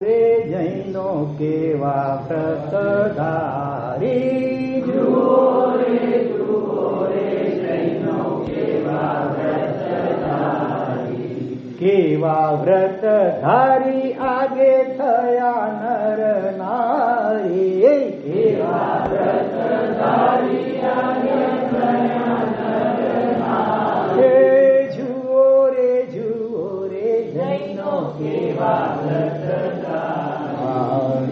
રે જૈનો કેવા વ્રતધારી જુઓ કેવા કેવા વ્રતધારી આગે થયા નર નારી. કેવા જુઓ રે જુઓ રે જૈનો કેવા વ્રતધારી.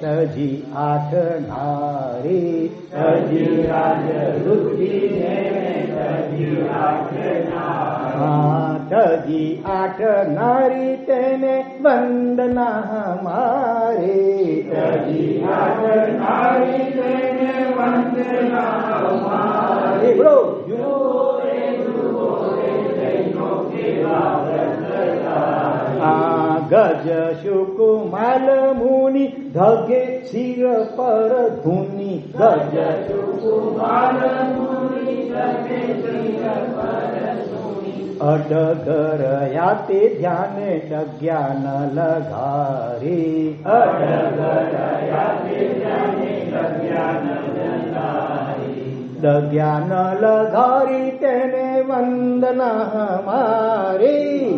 તજી આઠ નારી સજી રાજ્ય વૃદ્ધિ છે આઠ નારી. તેને વંદના મારે. સજી આઠ નારી તેને વંદના મારે. બોલો ગજ मुनि મુનિ ધગે શિર પર ધુની ગજ સુકુમાલ મુનિ ધગે શિર પર અડગર યાતે ધ્યાન ડગ્યા ન લગારી અડગર યાતે ધ્યાને ડગ્યા ન લઘારી તેને વંદના મારી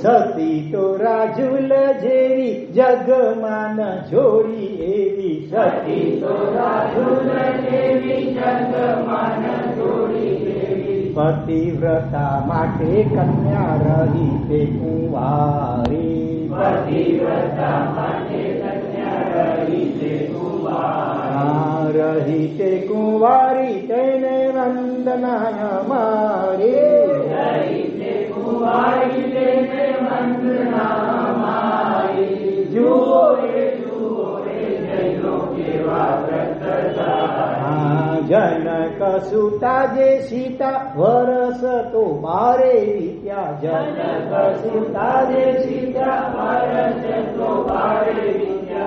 સતી તો રાજુલ જેવી જગમાન જોડી એવી સતી તો રાજુલ જેવી એવી પતિવ્રતા માટે કન્યા રહી તે કુંવારી પતિવ્રતા માટે કન્યા રહી તે કુંવારી कुवारी ते नन्दनाय मा जैनकसुताजे सीता वरस तो बारे वरसतुमारे त्या जे सीता वरस तो बारे विद्या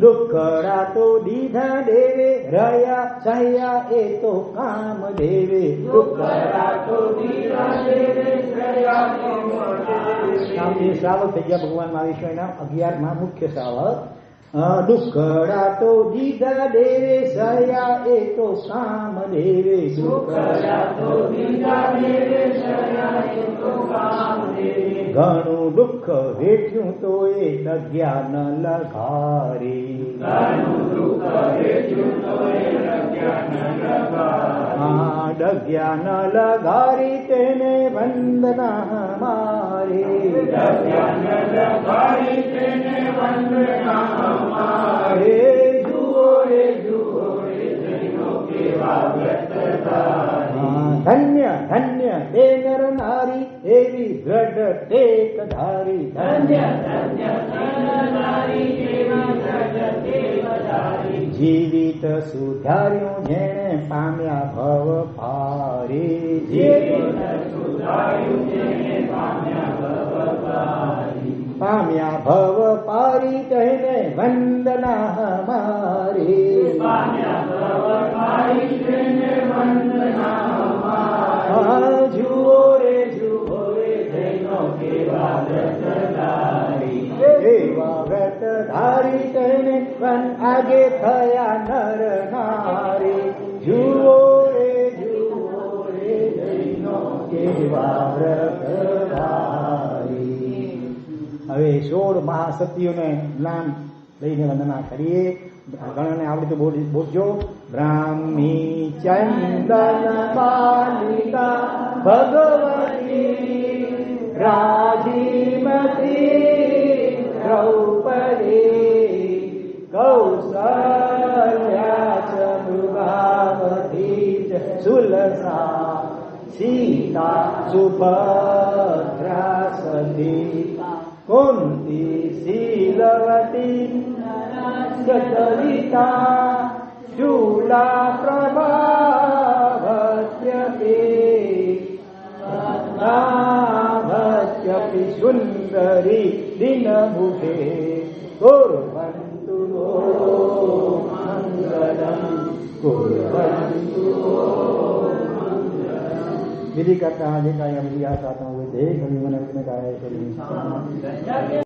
દુઃખડા તો દીધા દેવે રહ્યા સહ્યા એ તો કામ દેવે. દુઃખડા તો દીધા દેવે રહ્યા શ્રાવક થઈ ગયા ભગવાન મહાવીશ્વરના અગિયારમાં મુખ્ય શ્રાવક. આ દુઃખડા તો દીધા દેવે સયા એ તો કામ દેવે ઘણું દુઃખ વેઠ્યું તો એ ડગ્યા ન લઘારી ડગ્યા ન લગારી. તેને વંદના મારી. હે જુઓ રે જુઓ હા, ધન્ય ધન્ય હે નર નારી એવી દ્રઢ ટેક ધારી ધન્ય જીવિત સુધાર્યું જેણે પામ્યા ભવ ભારી જીવિત પામ્યા ભવ પારી વ્રતધારી તેને વન આગે થયા નર નારી. જુઓ રે જુઓ રે જૈનો કેવા વ્રતધારી હવે સોળ મહાસતીઓને નામ લઈને વંદના કરીએ. ગણને આવડે તો બોલ- બોલજો. બ્રાહ્મી ચંદન બાલિકા, ભગવતી जीमति ग्रौपरे कौ च दृगावती च सुलसा सीता सुपद्रासलीता कुन्ती शीलवती चलिता शूला प्रभाते ಕರಿ ದಿನ ಬುಧೆ ಕುರುವಂತು ಮಂಗಳಂ ಕುರುವಂತು विधि करता है देखा या विधि आता हूँ देख अभिमन अपने गाय करी